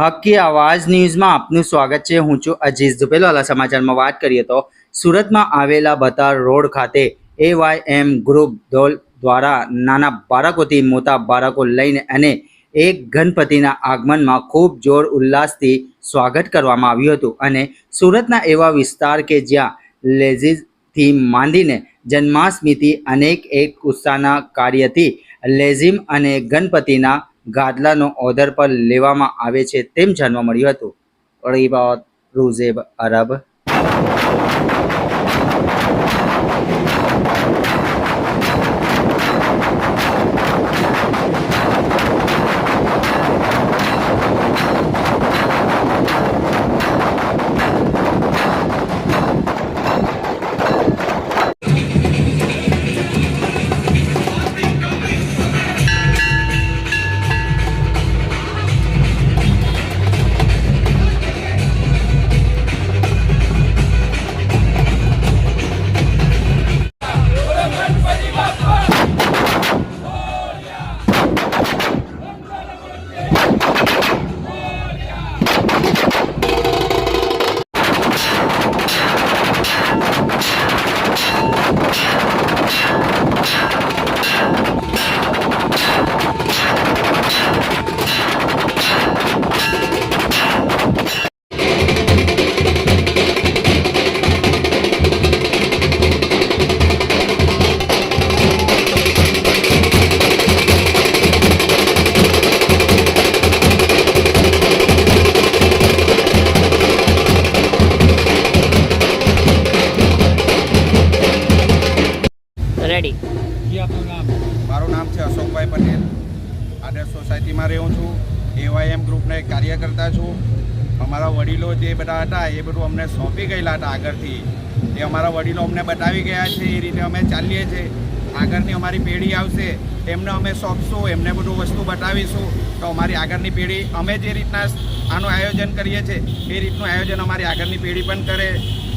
હકી આવાજ ન્યૂઝમાં આપનું સ્વાગત છે. હું છું અજીઝ દુપેલવાલા સમાચારમાં વાત કરીએ તો સુરતમાં આવેલા બતાર રોડ ખાતે એવાયએમ ગ્રુપ દોલ દ્વારા નાના બાળકોથી મોટા બાળકો લઈને અને એક ગણપતિના આગમનમાં ખૂબ જોર ઉલ્લાસથી સ્વાગત કરવામાં આવ્યું હતું. અને સુરતના એવા વિસ્તાર કે જ્યાં લેઝીઝથી માંડીને જન્માષ્ટમીથી અનેક એક ઉત્સાહના કાર્યથી લેઝિમ અને ગણપતિના ગાદલાનો ઓર્ડર પર લેવામાં આવે છે તેમ જાણવા મળ્યું હતું. અડીબાદ રૂઝેબ અરબ. મારું નામ છે અશોકભાઈ પટેલ. આદર્શ સોસાયટીમાં રહું છું. એવાયએમ ગ્રુપનો એક કાર્યકર્તા છું. અમારા વડીલો જે બધા હતા, એ બધું અમને સોંપી ગયેલા હતા આગળથી. એ અમારા વડીલો અમને બતાવી ગયા છે, એ રીતે અમે ચાલીએ છીએ. આગળની અમારી પેઢી આવશે, એમને અમે સોંપશું, એમને બધું વસ્તુ બતાવીશું. તો અમારી આગળની પેઢી, અમે જે રીતના આનું આયોજન કરીએ છીએ, એ રીતનું આયોજન અમારી આગળની પેઢી પણ કરે.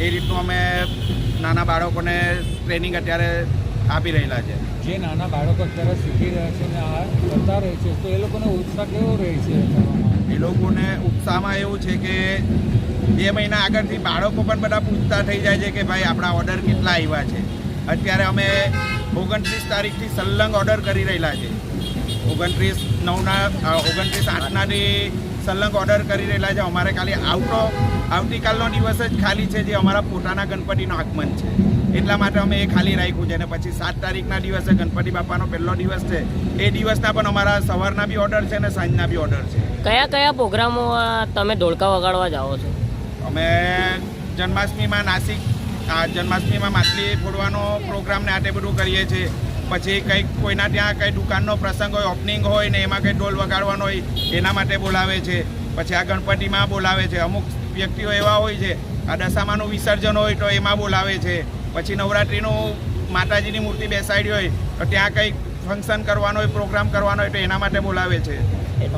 એ રીતનું અમે નાના બાળકોને ટ્રેનિંગ અત્યારે આપી રહેલા છે. જે નાના બાળકો અત્યારે શીખી રહ્યા છે ને આ કરતા રહે છે તો એ લોકોનો ઉત્સાહ કેવો રહે છે? એ લોકોને ઉત્સાહમાં એવું છે કે બે મહિના આગળથી બાળકો પણ બધા પૂછતા થઈ જાય છે કે ભાઈ આપણા ઓર્ડર કેટલા આવ્યા છે. અત્યારે અમે ઓગણત્રીસ તારીખથી સલ્લંગ ઓર્ડર કરી રહેલા છે. ઓગણત્રીસ નવના ઓગણત્રીસ આઠનાથી સલ્લંગ ઓર્ડર કરી રહેલા છે. અમારે ખાલી આવતો આવતીકાલનો દિવસ જ ખાલી છે જે અમારા પોતાના ગણપતિનું આગમન છે. એટલા માટે અમે એ ખાલી રાખ્યું છે. અને પછી સાત તારીખના દિવસે ગણપતિ બાપાનો પહેલો દિવસ છે. એ દિવસના પણ અમારા સવારના બી ઓર્ડર છે અને સાંજના બી ઓર્ડર છે. કયા કયા પ્રોગ્રામો તમે ઢોલકા વગાડવા જાઓ છો? અમે જન્માષ્ટમીમાં નાસિક જન્માષ્ટમીમાં માછલી ફોડવાનો પ્રોગ્રામ ને આ તે બધું કરીએ છીએ. પછી કંઈક કોઈના ત્યાં કંઈ દુકાનનો પ્રસંગ હોય ઓપનિંગ હોય ને એમાં કંઈ ઢોલ વગાડવાનો હોય એના માટે બોલાવે છે. પછી આ ગણપતિમાં બોલાવે છે. અમુક વ્યક્તિઓ એવા હોય છે આ દશામાનું વિસર્જન હોય તો એમાં બોલાવે છે. પછી નવરાત્રિનું માતાજીની મૂર્તિ બેસાડી હોય તો ત્યાં કંઈક ફંક્શન કરવાનો હોય પ્રોગ્રામ કરવાનો હોય તો એના માટે બોલાવે છે.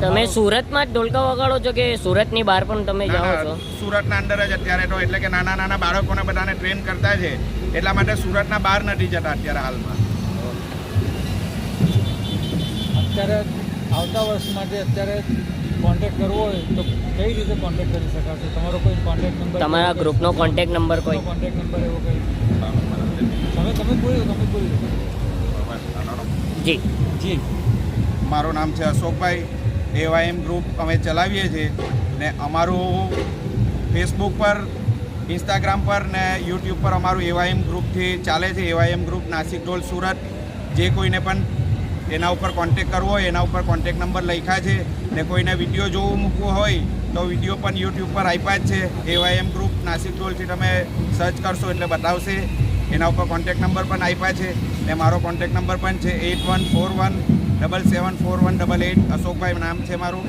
તમે સુરતમાં જ ઢોલકા વગાડો છો કે સુરતની બહાર પણ તમે જાઓ છો? સુરતના અંદર જ અત્યારે તો એટલે કે નાના નાના બાળકોને બધાને ટ્રેન કરતા છે. એટલા માટે સુરતના બહાર નથી જતા અત્યારે હાલમાં. અત્યારે આવતા વર્ષ માટે અત્યારે કોન્ટેક્ટ કરવો હોય તો કઈ રીતે કોન્ટેક્ટ કરી શકાશે? તમારો કોઈ કોન્ટેક્ટ નંબર તમારા ગ્રુપનો કોન્ટેક્ટ નંબર કોઈ કોન્ટેક્ટ નંબર એવો કઈ? તમે તમે બોલો તમે બોલો જી. જી. મારું નામ છે અશોકભાઈ. એવાયએમ ગ્રુપ અમે ચલાવીએ છીએ ને અમારું ફેસબુક પર ઇન્સ્ટાગ્રામ પર ને યુટ્યુબ પર અમારું એવાયએમ ગ્રુપથી ચાલે છે. એવાયએમ ગ્રુપ નાસિક ઢોલ સુરત. જે કોઈને પણ એના ઉપર કોન્ટેક કરવો હોય, એના ઉપર કોન્ટેક નંબર લખ્યા છે ને કોઈને વીડિયો જોવું મૂકવો હોય તો વીડિયો પણ યુટ્યુબ પર આપ્યા જ છે. એવાયએમ ગ્રુપ નાસિક ઢોલથી તમે સર્ચ કરશો એટલે બતાવશે. એના ઉપર કોન્ટેક નંબર પણ આપ્યા છે ને મારો કોન્ટેક નંબર પણ છે eight one four one double seven four one double eight Ashokbhai નામ છે મારું.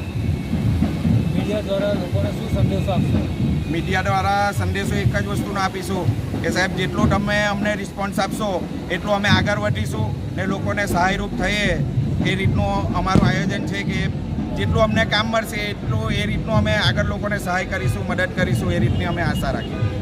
મીડિયા દ્વારા લોકોને શું સંદેશો આપશો? મીડિયા દ્વારા સંદેશો એક જ વસ્તુનો આપીશું કે સાહેબ, જેટલો તમે અમને રિસ્પોન્સ આપશો, એટલું અમે આગળ વધીશું ને લોકોને સહાયરૂપ થઈએ. એ રીતનું અમારું આયોજન છે કે જેટલું અમને કામ મળશે, એટલું એ રીતનું અમે આગળ લોકોને સહાય કરીશું, મદદ કરીશું, એ રીતની અમે આશા રાખીએ.